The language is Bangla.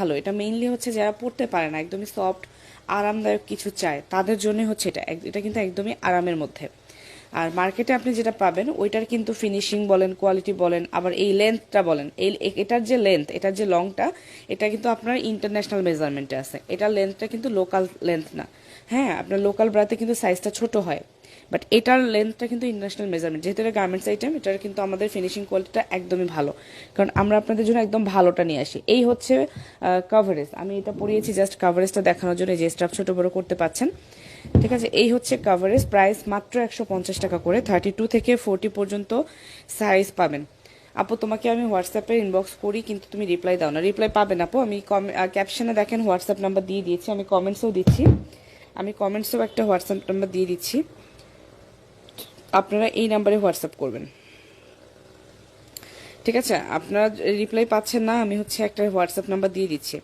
ভালো। এটা মেইনলি হচ্ছে যারা পড়তে পারে না, একদমই সফট আরামদায়ক কিছু চায়, তাদের জন্য হচ্ছে এটা। এটা কিন্তু একদমই আরামের মধ্যে। আর মার্কেটে আপনি যেটা পাবেন, ওইটার কিন্তু ফিনিশিং বলেন কোয়ালিটি বলেন, আবার এই লেন্থটা বলেন, এই এটার যে লেন্থ এটার যে লংটা এটা কিন্তু আপনার ইন্টারন্যাশনাল মেজারমেন্টে আছে। এটার লেন্থটা কিন্তু লোকাল লেন্থ না। হ্যাঁ আপনার লোকাল ব্রাতে কিন্তু সাইজটা ছোট হয়। বাট এটার লেন্থটা কিন্তু ইন্টারন্যাশনাল মেজারমেন্ট যেহেতু এটা গার্মেন্টস আইটেম এটার কিন্তু আমাদের ফিনিশিং কোয়ালিটিটা একদমই ভালো। কারণ আমরা আপনাদের জন্য একদম ভালোটা নিয়ে আসি। এই হচ্ছে কভারেজ আমি এটা পরিয়েছি জাস্ট কভারেজটা দেখানোর জন্য যে স্টাফ ছোট বড় করতে পাচ্ছেন। ঠিক আছে, এই হচ্ছে কভারেজ প্রাইস মাত্র একশো পঞ্চাশ টাকা করে। থার্টি টু থেকে ফোরটি পর্যন্ত সাইজ পাবেন। আপু, তোমাকে আমি হোয়াটসঅ্যাপে ইনবক্স করি, কিন্তু তুমি রিপ্লাই দাও না। রিপ্লাই পাবেন আপু। আমি ক্যাপশনে দেখেন, হোয়াটসঅ্যাপ নাম্বার দিয়ে দিয়েছি। আমি কমেন্টসও দিচ্ছি। আমি কমেন্টসেও একটা হোয়াটসঅ্যাপ নাম্বার দিয়ে দিচ্ছি। আপনারা এই নাম্বারে হোয়াটসঅ্যাপ করবেন। ঠিক আছে? আপনারা রিপ্লাই পাচ্ছেন না, আমি হচ্ছে একটা হোয়াটসঅ্যাপ নাম্বার দিয়ে দিচ্ছি।